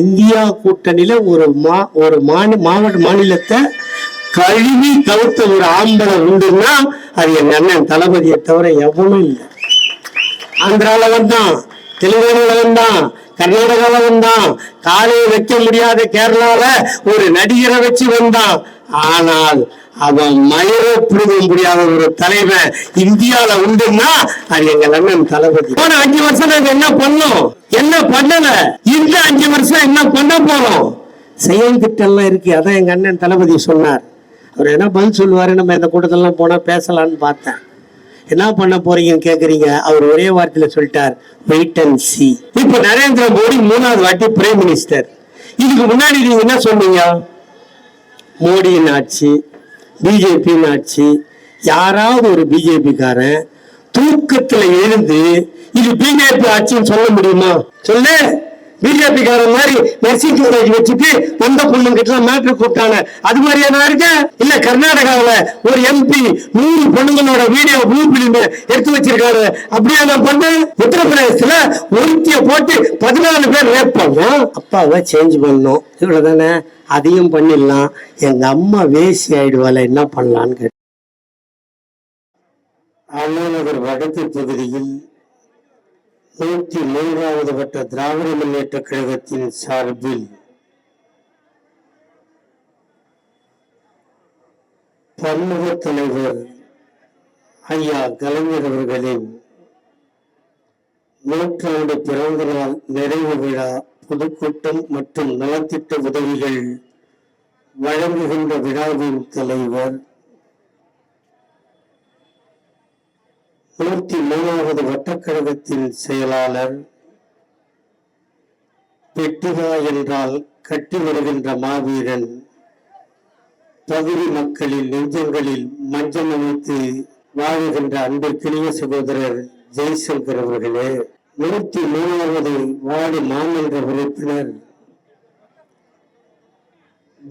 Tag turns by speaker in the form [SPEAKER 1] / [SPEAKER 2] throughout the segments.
[SPEAKER 1] India கூட்டணியில ஒரு மா ஒரு மாவட்ட மாநிலத்தை கழுவி தவிர்த்த ஒரு ஆம்பளை உண்டுன்னா அது என் அண்ணன் தளபதியை தவிர எவனும் இல்லை ஆந்திரால வந்தான் தெலுங்கானால வந்தான் கர்நாடகால வந்தான் காலையை வைக்க முடியாத கேரளால ஒரு நடிகரை வச்சு வந்தான் ஆனால் அவன் மயிரோ புரிஞ்ச முடியாத ஒரு தலைவன் இந்தியால உண்டுன்னா அது எங்க அண்ணன் தளபதி போன அஞ்சு வருஷம் நாங்க என்ன பண்ணோம் என்ன பண்ணல இந்த அஞ்சு வருஷம் என்ன பண்ண போறோம் செயல் திட்டம்லாம் இருக்கு அதான் எங்க அண்ணன் தளபதி சொன்னார் அவர் என்ன பதில் சொல்லுவாரு நம்ம இந்த கூட்டத்திலாம் போனா பேசலான்னு பார்த்தேன் என்ன பண்ண போறீங்கன்னு கேக்குறீங்க அவர் ஒரே வார்த்தையில சொல்லிட்டார் வெயிட் அண்ட் சி இப்ப நரேந்திர மோடி மூணாவது வாட்டி பிரைம் மினிஸ்டர் இதுக்கு முன்னாடி நீங்க என்ன சொன்னீங்க மோடியின் ஆட்சி பிஜேபின்னு ஆச்சு யாராவது ஒரு பிஜேபிக்காரன் தூக்கத்துல எழுந்து இது பிஜேபி ஆட்சின்னு சொல்ல முடியுமா சொல்லு பிஜேபிக்காரன் மாதிரி நர்சிங் காலேஜ் வச்சுட்டு வந்த பொண்ணுங்க கிட்ட மேட்ரு கூப்பிட்டாங்க அது மாதிரியா நான் இருக்கேன் இல்ல கர்நாடகாவில ஒரு எம்பி நூறு பொண்ணுங்களோட வீடியோ ப்ளூ பிலிம் எடுத்து வச்சிருக்காரு அப்படியே நான் பண்ணேன் உத்தரப்பிரதேசத்துல ஒருத்திய போட்டு பதினாலு பேர் ரேப் பண்ணோம் அப்பாவை சேஞ்ச் பண்ணோம் இவ்வளவுதானே அதையும் பண்ணிடலாம் எங்க அம்மா வேசி ஆயிடுவாள் என்ன பண்ணலான்னு கேட்டு
[SPEAKER 2] அண்ணாநகர் வடக்கு தொகுதியில் நூற்றி மூன்றாவது கட்ட திராவிட முன்னேற்ற கழகத்தின் சார்பில் பன்முக தலைவர் ஐயா கலைஞர் அவர்களின் நூற்றாண்டு பிறந்த நாள் நிறைவு விழா பொதுக்கூட்டம் மற்றும் நலத்திட்ட உதவிகள் வழங்குகின்ற விழாவின் தலைவர் நூற்றி மூணாவது வட்டக்கழகத்தின் செயலாளர் பெட்டிகா என்றால் கட்டி வருகின்ற மாவீரன் பகுதி மக்களின் நெஞ்சங்களில் மஞ்சள் அமைத்து வாழுகின்ற அன்பிற்கினிய சகோதரர் ஜெய்சங்கர் அவர்களே நூத்தி மூணாவது வார்டு மாநில உறுப்பினர்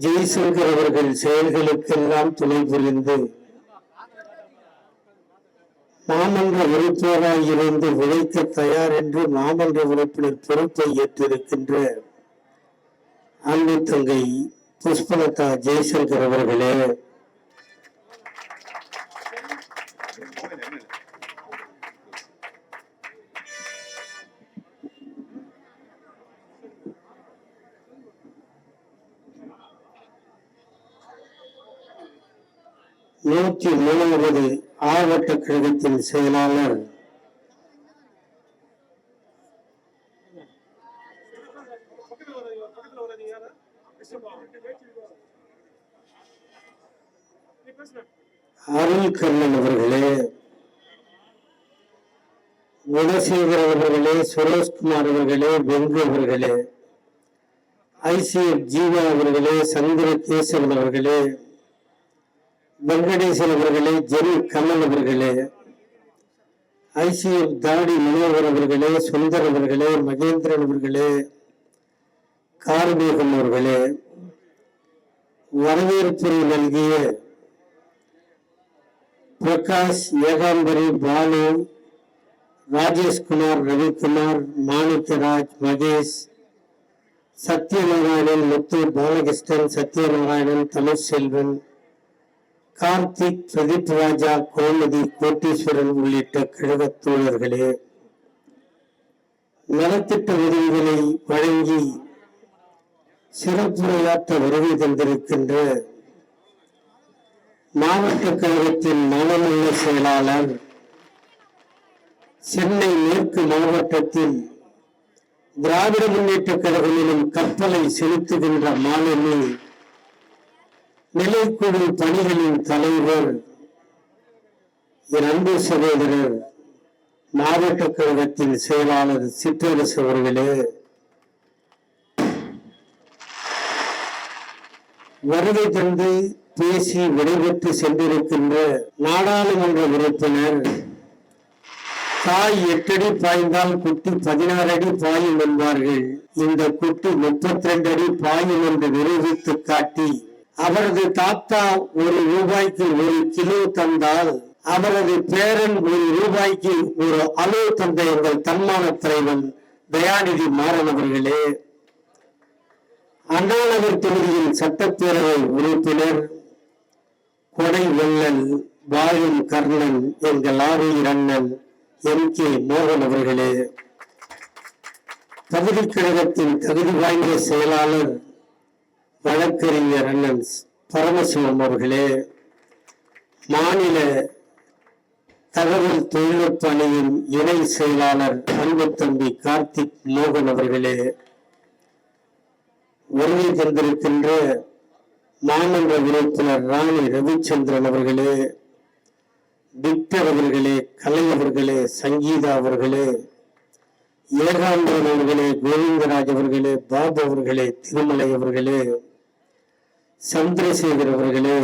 [SPEAKER 2] ஜெய்சங்கர் அவர்கள் செயல்களுக்கெல்லாம் துணை புரிந்து மாமன்ற உறுப்பினராக இருந்து உழைக்க தயார் என்று மாமன்ற உறுப்பினர் பொறுப்பை ஏற்றிருக்கின்ற அன்பு தங்கை புஷ்பலதா ஜெய்சங்கர் அவர்களே நூற்றி மூணாவது ஆவட்ட கழகத்தின் செயலாளர் அருள் கண்ணன் அவர்களே குணசேகர் அவர்களே சுரேஷ்குமார் அவர்களே வெங்கு அவர்களே ஐசிஎஃப் ஜீவா அவர்களே சந்திர கேசவன் அவர்களே வெங்கடேசன் அவர்களே ஜெரி கமல் அவர்களே ஐசிஎஃப் தாடி மனோகர் அவர்களே சுந்தர் அவர்களே மகேந்திரன் அவர்களே கார்மேகம் அவர்களே வரவேற்புரை நல்கிய பிரகாஷ் ஏகாம்பரி பாலு ராஜேஷ்குமார் ரவிக்குமார் மாணிக்கராஜ் மகேஷ் சத்யநாராயணன் முத்து பாலகிருஷ்ணன் சத்யநாராயணன் தமிழ்செல்வன் கார்த்திக் பிரதீப் ராஜா கோமதி கோட்டீஸ்வரன் உள்ளிட்ட கழகத் தோழர்களே நலத்திட்ட உதவிகளை வழங்கி சிறப்புரையாற்ற வருகை தந்திருக்கின்ற மாவட்ட கழகத்தின் மாநில செயலாளர் சென்னை மேற்கு மாவட்டத்தில் திராவிட முன்னேற்ற கழகங்களிலும் கப்பலை செலுத்துகின்ற மாலுமி நிலைக்குழு பணிகளின் தலைவர் என் அன்பு சகோதரர் மாவட்ட கழகத்தின் செயலாளர் சிற்றரசு அவர்களே வருகை தந்து பேசி விடைபெற்று சென்றிருக்கின்ற நாடாளுமன்ற உறுப்பினர் தாய் எட்டடி பாய்ந்தால் குட்டி பதினாறு அடி பாயும் என்பார்கள் இந்த குட்டி முப்பத்தி ரெண்டு அடி பாயும் என்று நிரூபித்து காட்டி அவரது தாத்தா ஒரு ரூபாய்க்கு ஒரு கிலோ தந்தால் அவரது பேரன் ஒரு ரூபாய்க்கு ஒரு அலோ தந்த எங்கள் தன்மான தலைவன் தயாநிதி மாறன் அவர்களே அண்ணாநகர் தொகுதியின் சட்டப்பேரவை உறுப்பினர் கொடை வெள்ளல் வாயும் கர்ணன் எங்கள் ஆவியின் அண்ணன் எம் கே மோகன் அவர்களே தகுதி கழகத்தின் தகுதி வாய்ந்த செயலாளர் வழக்கறிஞர் அண்ணன் பரமசிவம் அவர்களே மாநில தகவல் தொழில்நுட்ப அணியின் இணை செயலாளர் அன்பு தம்பி கார்த்திக் மோகன் அவர்களே உரிமை தந்திருக்கின்ற மாமன்ற உறுப்பினர் ராணி ரவிச்சந்திரன் அவர்களே விக்டர் அவர்களே கலை அவர்களே சங்கீதா அவர்களே ஏகாம்பரன் அவர்களே கோவிந்தராஜ் அவர்களே பாபு அவர்களே திருமலை அவர்களே சந்திரசேகர் அவர்களே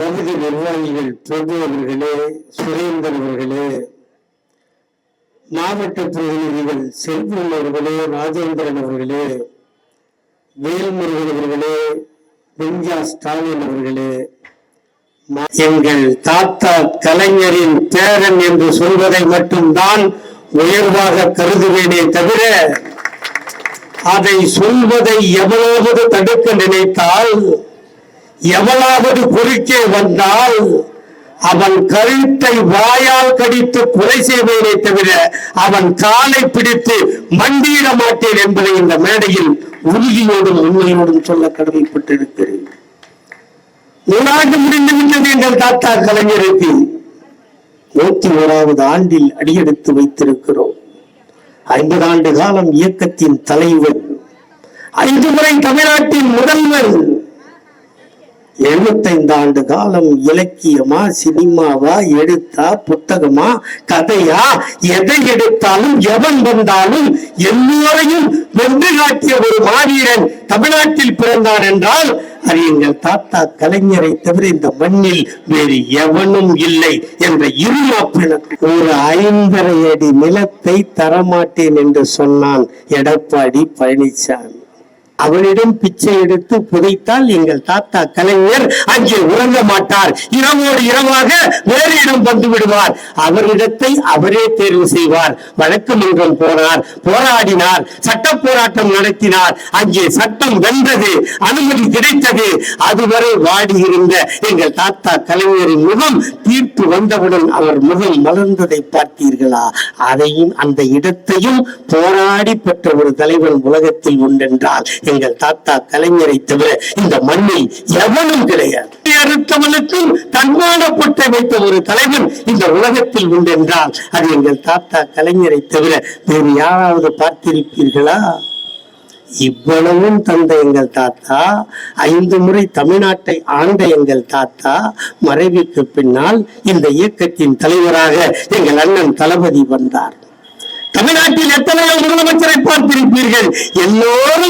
[SPEAKER 2] பகுதி நிர்வாகிகள் பிரபு அவர்களே சுரேந்தர் அவர்களே மாவட்ட பிரதிநிதிகள் செல்வன் அவர்களே ராஜேந்திரன் அவர்களே வேல்முருகன் அவர்களே பெஞ்சா ஸ்டாலின் அவர்களே எங்கள் தாத்தா கலைஞரின் பேரன் என்று சொல்வதை மட்டும்தான் உயர்வாக கருதுவேனே தவிர அதை சொல்வதை எவ்வளவு தடுக்க நினைத்தால் எவளாவது குறுக்கே வந்தால் அவன் கருத்தை வாயால் கடித்து கொலை செய்வதை தவிர அவன் காலை பிடித்து மண்டியிட மாட்டேன் என்பதை இந்த மேடையில் உறுதியோடும் உண்மையோடும் சொல்ல கடமைப்பட்டிருக்கிறேன் நூறாண்டு முடிந்து விட்டது எங்கள் தாத்தா கலைஞருக்கு நூத்தி ஓராவது ஆண்டில் அடியெடுத்து வைத்திருக்கிறோம் ஐம்பது ஆண்டு காலம் இயக்கத்தின் தலைவர் ஐந்து முறை தமிழ்நாட்டின் முதல்வர் எழுபத்தைந்து ஆண்டு காலம் இலக்கியமா சினிமாவா எடுத்தா புத்தகமா கதையா எதை எடுத்தாலும் எவன் வந்தாலும் எல்லோரையும் வென்று காட்டிய ஒரு மாவீரன் தமிழ்நாட்டில் பிறந்தார் என்றால் அது எங்கள் தாத்தா கலைஞரை தவிர இந்த மண்ணில் வேறு எவனும் இல்லை என்ற இருமாப்பினர் ஒரு ஐந்தரை அடி நிலத்தை தரமாட்டேன் என்று சொன்னான் எடப்பாடி பழனிசாமி அவனிடம் பிச்சை எடுத்து புதைத்தால் எங்கள் தாத்தா கலைஞர் அங்கே உறங்க மாட்டார் இரவோடு இரவாக வேறு இடம் வந்து விடுவார் அவரிடத்தை அவரே தேர்வு செய்வார் வழக்கு மன்றம் போனார் போராடினார் சட்ட போராட்டம் நடத்தினார் அங்கே சட்டம் வென்றது அனுமதி கிடைத்தது அதுவரை வாடியிருந்த எங்கள் தாத்தா கலைஞரின் முகம் தீர்ப்பு வந்தவுடன் அவர் முகம் மலர்ந்ததை பார்த்தீர்களா அதையும் அந்த இடத்தையும் போராடி பெற்ற ஒரு தலைவன் உலகத்தில் உண்டென்றால் எங்கள் தாத்தா கலைஞரை தவிர இந்த மண்ணில் எவனும் கிடையாது அடுத்தவனுக்கும் தன்மான வைத்த ஒரு தலைவன் இந்த உலகத்தில் உண்டென்றால் அது எங்கள் தாத்தா கலைஞரை தவிர வேறு யாராவது பார்த்திருப்பீர்களா இவ்வளவும் தந்த எங்கள் தாத்தா ஐந்து முறை தமிழ்நாட்டை ஆண்ட எங்கள் தாத்தா மறைவுக்கு பின்னால் இந்த இயக்கத்தின் தலைவராக எங்கள் அண்ணன் தளபதி வந்தார் தமிழ்நாட்டில் எத்தனையோ முதலமைச்சரை பார்த்திருப்பீர்கள் எல்லோரும்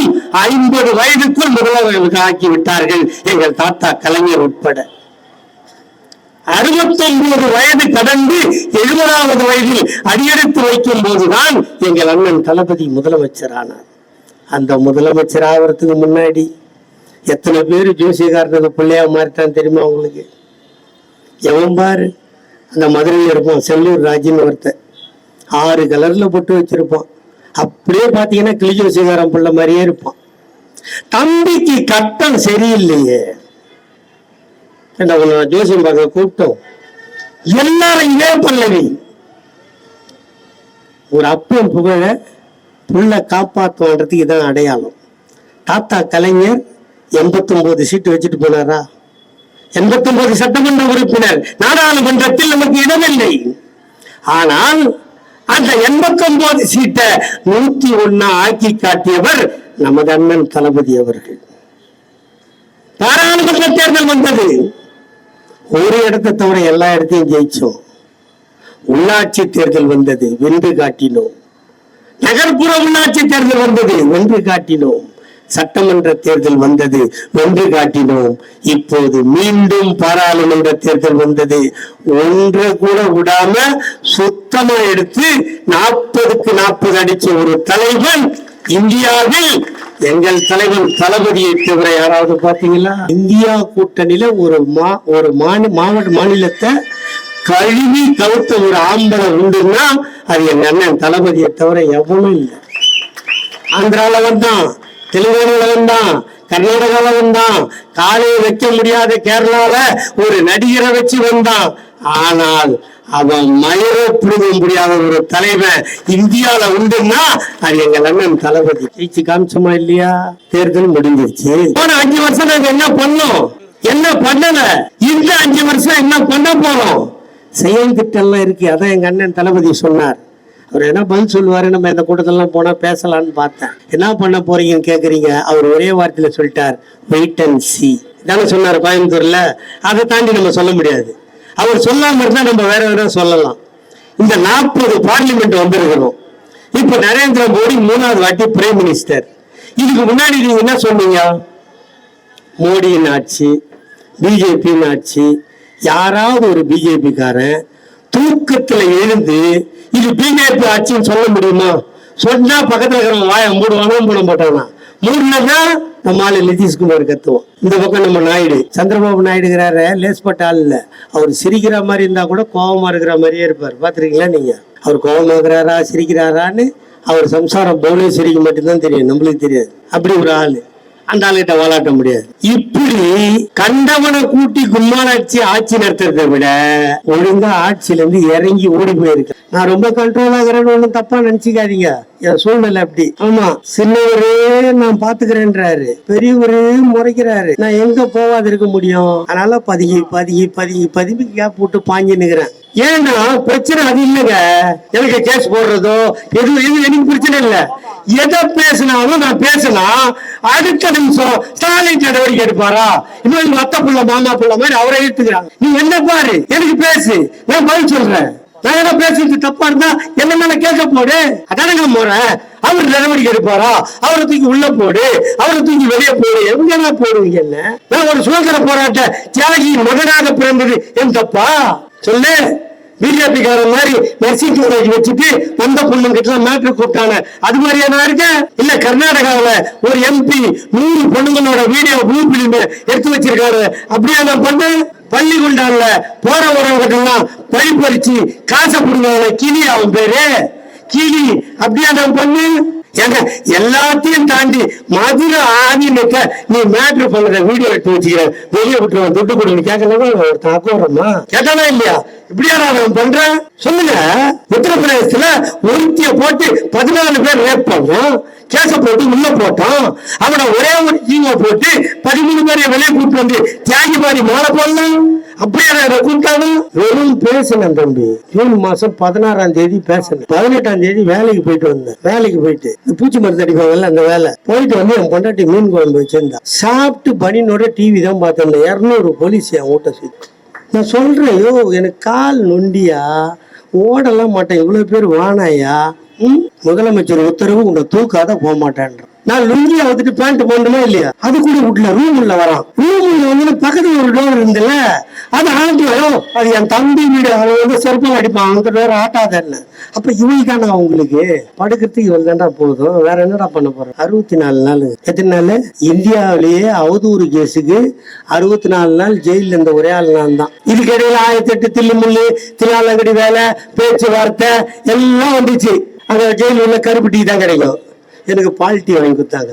[SPEAKER 2] ஐம்பது வயதுக்குள் முதலமைச்சர்கள் ஆக்கிவிட்டார்கள் எங்கள் தாத்தா கலைஞர் உட்பட அறுபத்தொன்பது வயது கடந்து எழுபதாவது வயதில் அடியெடுத்து வைக்கும் போதுதான் எங்கள் அண்ணன் தளபதி ஆனார் அந்த முதலமைச்சர் ஆகிறதுக்கு முன்னாடி எத்தனை பேர் ஜோசியக்காரனுக்கு பிள்ளையா மாறிட்டான் தெரியுமா உங்களுக்கு எவன் பாரு அந்த மதுரையில் இருப்போம் செல்லூர் ராஜின்னு ஒருத்தர் ஆறு கலர்ல போட்டு வச்சிருப்பான் அப்படியே பாத்தீங்கன்னா கிளிஜோ சீகாரம் பிள்ளை மாதிரியே இருப்பான் தம்பிக்கு கட்டம் சரியில்லையே என்ன ஜோசியம் பார்க்க கூப்பிட்டோம் எல்லாரும் இதே பல்லவி ஒரு அப்பன் புகழ புள்ள காப்பாற்றுவான்றதுக்கு இதான் அடையாளம் தாத்தா கலைஞர் எண்பத்தொன்பது சீட்டு வச்சுட்டு போனாரா எண்பத்தொன்பது சட்டமன்ற உறுப்பினர் நாடாளுமன்றத்தில் நமக்கு இடமில்லை ஆனால் அந்த எண்பத்தி ஒன்பது சீட்டை நூத்தி ஒன்னா ஆக்கி காட்டியவர் நமது அண்ணன் தளபதி அவர்கள் பாராளுமன்ற தேர்தல் வந்தது ஒரு இடத்தை தவிர எல்லா இடத்தையும் ஜெயிச்சோம் உள்ளாட்சி தேர்தல் வந்தது வென்று காட்டினோம் நகர்ப்புற உள்ளாட்சி தேர்தல் வந்தது வென்று காட்டினோம் சட்டமன்ற தேர்தல் வந்தது ஒன்று காட்டினோம் இப்போது மீண்டும் பாராளுமன்ற தேர்தல் வந்தது ஒன்று கூட விடாம சுத்தமா எடுத்து நாற்பதுக்கு நாற்பது அடிச்ச ஒரு தலைவன் இந்தியாவில் எங்கள் தலைவர் தளபதியை தவிர யாராவது பாத்தீங்களா இந்தியா கூட்டணியில ஒரு மா ஒரு மாவட்ட மாநிலத்தை கழுவி தவிர்த்த ஒரு ஆம்பளை உண்டுன்னா அது எங்க அண்ணன் தளபதியை தவிர எவ்வளவு இல்லை ஆந்திரால தான் தெலுங்கானாவும் தான் கர்நாடகாவும் தான் காலையை வைக்க முடியாத கேரளால ஒரு நடிகரை வச்சு வந்தான் ஆனால் அவன் மயிரை புரிய முடியாத ஒரு தலைவன் இந்தியால உண்டுன்னா அது எங்க அண்ணன் தளபதி ஜெயிச்சு காமிச்சோமா இல்லையா தேர்தல் முடிஞ்சிருச்சு போன அஞ்சு வருஷம் நாங்க என்ன பண்ணோம் என்ன பண்ணல இந்த அஞ்சு வருஷம் என்ன பண்ண போறோம் செயல் திட்டம்லாம் இருக்கு அதான் எங்க அண்ணன் தளபதி சொன்னார் அவர் என்ன பதில் சொல்லுவாரு நம்ம இந்த கூட்டத்திலாம் போனா பேசலாம்னு பார்த்தேன் என்ன பண்ண போறீங்கன்னு கேக்குறீங்க அவர் ஒரே வார்த்தையில சொல்லிட்டார் வெயிட் அண்ட் சி தானே சொன்னார் கோயம்புத்தூர்ல அதை தாண்டி நம்ம சொல்ல முடியாது அவர் சொல்லாம இருந்தா நம்ம வேற வேற சொல்லலாம் இந்த நாற்பது பார்லிமெண்ட் வந்திருக்கிறோம் இப்ப நரேந்திர மோடி மூணாவது வாட்டி பிரைம் மினிஸ்டர் இதுக்கு முன்னாடி நீங்க என்ன சொன்னீங்க மோடியின் ஆட்சி பிஜேபியின் ஆட்சி யாராவது ஒரு பிஜேபிக்காரன் தூக்கத்தில் எழுந்து இது பிஜேபி ஆட்சின்னு சொல்ல முடியுமா சொன்னா பக்கத்துல இருக்கிறவங்க வாய மூடுவானும் மூட போட்டானா மூடினதான் நம்ம ஆளு நிதிஷ்குமார் கத்துவோம் இந்த பக்கம் நம்ம நாயுடு சந்திரபாபு நாயுடுங்கிறாரு லேஸ்பட்ட ஆள் இல்லை அவர் சிரிக்கிற மாதிரி இருந்தா கூட கோபமா இருக்கிற மாதிரியே இருப்பார் பாத்துருக்கீங்களா நீங்க அவர் கோபமாகறாரா சிரிக்கிறாரான்னு அவர் சம்சாரம் போலே சிரிக்க மட்டும்தான் தெரியும் நம்மளுக்கு தெரியாது அப்படி ஒரு ஆள் அந்த ஆளுகிட்ட வாழாட்ட முடியாது இப்படி கண்டவனை கூட்டி கும்மாராட்சி ஆட்சி நடத்துறதை விட ஒழுங்கா ஆட்சியில இருந்து இறங்கி ஓடி போயிருக்க நான் ரொம்ப கண்ட்ரோல் ஆகிறேன்னு ஒண்ணு தப்பா நினைச்சுக்காதீங்க என் சூழ்நிலை அப்படி ஆமா சின்னவரே நான் பாத்துக்கிறேன்றாரு பெரியவரே முறைக்கிறாரு நான் எங்க போவாது இருக்க முடியும் அதனால பதுகி பதுகி பதுகி பதுகி கேப் போட்டு பாஞ்சு நிக்கிறேன் ஏன்னா பிரச்சனை அது இல்லைங்க எனக்கு கேஸ் போடுறதோ எதுவும் எதுவும் எனக்கு பிரச்சனை இல்லை எதை பேசினாலும் நான் பேசலாம் அடுத்த நிமிஷம் ஸ்டாலின் நடவடிக்கை எடுப்பாரா இன்னும் மத்த புள்ள மாமா புள்ள மாதிரி அவரை இழுத்துக்கிறாங்க நீ என்ன பாரு எனக்கு பேசு நான் பதில் சொல்றேன் நான் என்ன பேசுறது தப்பா இருந்தா என்ன மேல கேட்க போடு அதானங்க போறேன் அவர் நடவடிக்கை எடுப்பாரா அவரை தூக்கி உள்ள போடு அவரை தூக்கி வெளியே போடு எங்க என்ன போடுவீங்க நான் ஒரு சுதந்திர போராட்ட தியாகி மகனாக பிறந்தது என் தப்பா சொல்லு கார மாதிரி நர்சிங் காலேஜ் வச்சுட்டு வந்த கிட்ட மேட்ரு கூப்பிட்டாங்க அது மாதிரியா நான் இருக்கேன் இல்ல கர்நாடகாவில ஒரு எம்பி நூறு பொண்ணுங்களோட வீடியோ ப்ளூ பிலிம் எடுத்து வச்சிருக்காரு அப்படியா நான் பண்ணேன் பள்ளி கொண்டாடல போற உறவுகிட்டெல்லாம் பழிப்பறிச்சு காசை புடுங்க கிளி அவன் பேரு கிளி அப்படியா நான் பண்ணேன் ஏங்க எல்லாத்தையும் தாண்டி மதுரை ஆதிமுக நீ மேட்ரு பண்ணுற வீடியோ எடுத்து வச்சுக்க வெளியே விட்டுருவான் துட்டு கொடுன்னு கேட்கலாம் ஒரு தாக்கம் கேட்கலாம் இல்லையா இப்படியா நான் பண்றேன் சொல்லுங்க உத்தரப்பிரதேசத்துல ஒருத்திய போட்டு பதினாலு பேர் ரேப் பண்ணோம் கேச போட்டு உள்ள போட்டோம் அவன ஒரே ஒரு ஜீவோ போட்டு பதிமூணு பேரை வெளியே கூப்பிட்டு வந்து தியாகி மாதிரி மாலை போடலாம் அப்படியா கூப்பிட்டாங்க வெறும் பேசினேன் தம்பி ஜூன் மாசம் பதினாறாம் தேதி பேசினேன் பதினெட்டாம் தேதி வேலைக்கு போயிட்டு வந்தேன் வேலைக்கு போயிட்டு இந்த பூச்சி மருந்து அடிப்பாங்கல்ல அந்த வேலை போயிட்டு வந்து என் பொண்டாட்டி மீன் குழம்பு வச்சிருந்தேன் சாப்பிட்டு பனினோட டிவி தான் பார்த்தேன் இரநூறு போலீஸ் என் வீட்டை சுற்றி நான் சொல்கிறேன் யோ எனக்கு கால் நொண்டியா ஓடலாம் மாட்டேன் இவ்வளோ பேர் வானாயா ம் முதலமைச்சர் உத்தரவு உன்னை தூக்காத போக மாட்டேன்ற நான் லுங்கி வந்துட்டு பேண்ட் போடணுமா இல்லையா அது கூட உள்ள ரூம் உள்ள வரான் ரூம் உள்ள வந்து பக்கத்துல ஒரு டோர் இருந்துல அது ஆட்டியும் அது என் தம்பி வீடு அவன் வந்து சொற்பம் அடிப்பான் அந்த டோர் ஆட்டாதல்ல அப்ப இவனுக்கான உங்களுக்கு படுக்கிறதுக்கு இவள் தாண்டா போதும் வேற என்னடா பண்ண போறேன் அறுபத்தி நாலு நாள் எத்தனை நாள் இந்தியாவிலேயே அவதூறு கேஸுக்கு அறுபத்தி நாலு நாள் ஜெயில இருந்த ஒரே ஆள் நாள் தான் இதுக்கிடையில ஆயிரத்தி எட்டு தில்லுமுள்ளு தில்லாலங்கடி வேலை பேச்சுவார்த்தை எல்லாம் வந்துச்சு அங்க ஜெயில உள்ள கருப்பட்டி தான் கிடைக்கும் எனக்கு பால்ட்டி வாங்கி கொடுத்தாங்க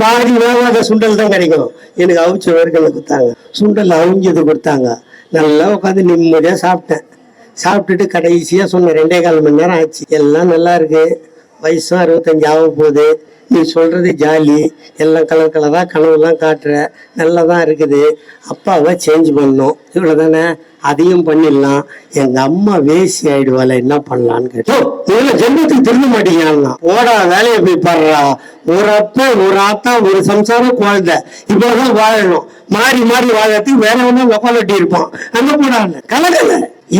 [SPEAKER 2] பாதி வேகாத சுண்டல் தான் கிடைக்கும் எனக்கு அவிச்ச வேர்களை கொடுத்தாங்க சுண்டல் அவிஞ்சது கொடுத்தாங்க நல்லா உட்காந்து நிம்மதியாக சாப்பிட்டேன் சாப்பிட்டுட்டு கடைசியாக சொன்னேன் ரெண்டே கால் மணி நேரம் ஆச்சு எல்லாம் நல்லா இருக்குது வயசும் அறுபத்தஞ்சு ஆக போகுது நீ சொல்கிறது ஜாலி எல்லாம் கலர் கலராக கனவுலாம் காட்டுற நல்லா தான் இருக்குது அப்பாவை சேஞ்ச் பண்ணும் இவ்வளோ தானே அதையும் பண்ணிடலாம் எங்கள் அம்மா வேசி ஆயிடுவால என்ன பண்ணலான்னு கேட்டோம் முதல்ல ஜென்மத்துக்கு திரும்ப மாட்டீங்கன்னா ஓடா வேலையை போய் பாடுறா ஒரு அப்பா ஒரு ஆத்தா ஒரு சம்சாரம் குழந்தை தான் வாழணும் மாறி மாறி வாழறதுக்கு வேற ஒன்றும் உக்காலட்டி இருப்பான் அந்த போடாங்க கலகலை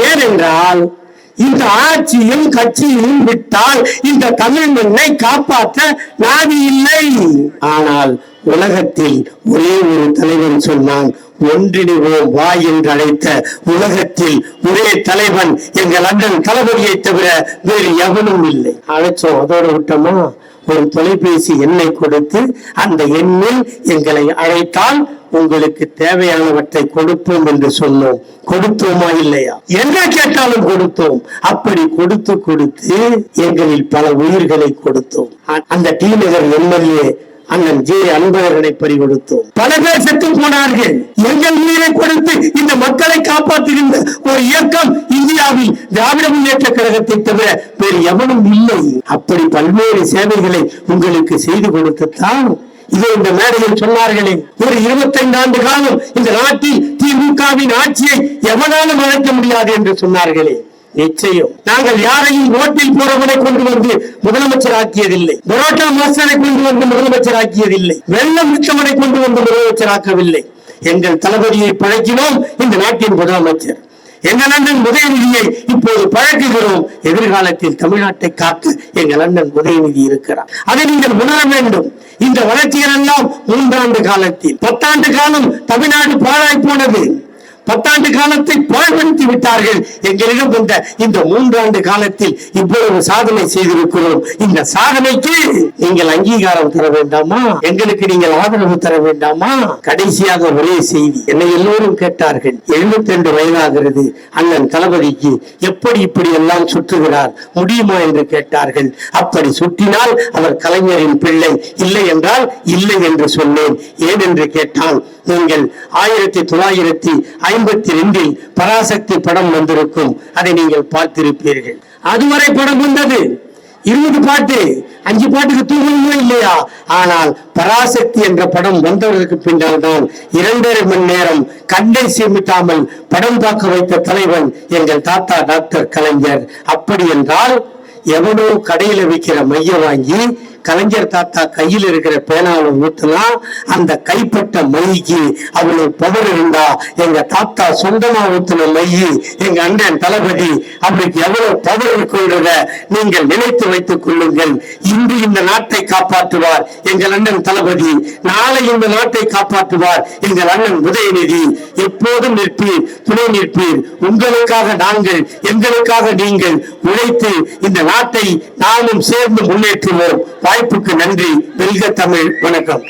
[SPEAKER 2] ஏனென்றால் இந்த ஆட்சியும் கட்சியும் விட்டால் இந்த தமிழ் மண்ணை காப்பாற்ற நாடு இல்லை ஆனால் உலகத்தில் ஒரே ஒரு தலைவன் சொன்னான் ஒன்றிணைவோம் வா என்று அழைத்த உலகத்தில் ஒரே தலைவன் எங்க லண்டன் தளபதியை தவிர வேறு எவனும் இல்லை அழைச்சோம் அதோட விட்டோமா ஒரு தொலைபேசி எண்ணை கொடுத்து அந்த எண்ணில் எங்களை அழைத்தால் உங்களுக்கு தேவையானவற்றை கொடுப்போம் என்று சொன்னோம் கொடுத்தோமா இல்லையா என்ன கேட்டாலும் கொடுத்தோம் அப்படி கொடுத்து கொடுத்து எங்களில் பல உயிர்களை கொடுத்தோம் அந்த டி நகர் எம்எல்ஏ அண்ணன் ஜே அன்பழகனை பறி கொடுத்தோம் பல பேர் செத்து போனார்கள் எங்கள் உயிரை கொடுத்து இந்த மக்களை காப்பாற்றுகின்ற ஒரு இயக்கம் இந்தியாவில் திராவிட முன்னேற்ற கழகத்தை தவிர வேறு எவனும் இல்லை அப்படி பல்வேறு சேவைகளை உங்களுக்கு செய்து கொடுத்துத்தான் இதை இந்த மேடையில் சொன்னார்களே ஒரு இருபத்தைந்து ஆண்டு காலம் இந்த நாட்டில் திமுகவின் ஆட்சியை எவனாலும் அழைக்க முடியாது என்று சொன்னார்களே நிச்சயம் நாங்கள் யாரையும் ஓட்டில் போறவனை கொண்டு வந்து முதலமைச்சர் ஆக்கியதில்லை பரோட்டா மாஸ்டரை கொண்டு வந்து முதலமைச்சர் ஆக்கியதில்லை வெள்ளம் மிச்சவனை கொண்டு வந்து முதலமைச்சர் ஆக்கவில்லை எங்கள் தளபதியை பழக்கினோம் இந்த நாட்டின் முதலமைச்சர் எங்கள் லண்டன் உதயநிதியை இப்போது பழக்குகிறோம் எதிர்காலத்தில் தமிழ்நாட்டை காக்க எங்கள் லண்டன் உதயநிதி இருக்கிறார் அதை நீங்கள் உணர வேண்டும் இந்த வளர்ச்சிகள் எல்லாம் மூன்றாண்டு காலத்தில் பத்தாண்டு காலம் தமிழ்நாடு பாழாய் போனது பத்தாண்டு காலத்தை பாழ்படுத்தி விட்டார்கள் எங்களிடம் வந்த இந்த மூன்றாண்டு காலத்தில் இவ்வளவு சாதனை செய்திருக்கிறோம் இந்த சாதனைக்கு நீங்கள் அங்கீகாரம் தர வேண்டாமா எங்களுக்கு நீங்கள் ஆதரவு தர வேண்டாமா கடைசியாக ஒரே செய்தி என்னை எல்லோரும் கேட்டார்கள் எழுபத்தி ரெண்டு வயதாகிறது அண்ணன் தளபதிக்கு எப்படி இப்படி எல்லாம் சுற்றுகிறார் முடியுமா என்று கேட்டார்கள் அப்படி சுற்றினால் அவர் கலைஞரின் பிள்ளை இல்லை என்றால் இல்லை என்று சொன்னேன் ஏன் என்று கேட்டால் நீங்கள் ஆயிரத்தி தொள்ளாயிரத்தி ஐம்பத்தி ரெண்டில் பராசக்தி படம் வந்திருக்கும் அதை நீங்கள் பார்த்திருப்பீர்கள் அதுவரை படம் வந்தது இருபது பாட்டு அஞ்சு பாட்டுக்கு தூங்கணுமோ இல்லையா ஆனால் பராசக்தி என்ற படம் வந்தவர்களுக்கு பின்னால்தான் இரண்டரை மணி நேரம் கண்டை சேமிக்காமல் படம் பார்க்க வைத்த தலைவன் எங்கள் தாத்தா டாக்டர் கலைஞர் அப்படி என்றால் எவனோ கடையில் வைக்கிற மைய வாங்கி கலைஞர் தாத்தா கையில் இருக்கிற பேனாவை ஊத்துனா அந்த கைப்பட்ட மைக்கு அவ்வளவு பவர் இருந்தா எங்க தாத்தா சொந்தமா ஊத்துன மையி எங்க அண்ணன் தளபதி அவருக்கு எவ்வளவு பவர் இருக்குன்றத நீங்கள் நினைத்து வைத்துக் கொள்ளுங்கள் இன்று இந்த நாட்டை காப்பாற்றுவார் எங்கள் அண்ணன் தளபதி நாளை இந்த நாட்டை காப்பாற்றுவார் எங்கள் அண்ணன் உதயநிதி எப்போதும் நிற்பீர் துணை நிற்பீர் உங்களுக்காக நாங்கள் எங்களுக்காக நீங்கள் உழைத்து இந்த நாட்டை நாமும் சேர்ந்து முன்னேற்றுவோம் வாய்ப்புக்கு நன்றி வெல்க தமிழ் வணக்கம்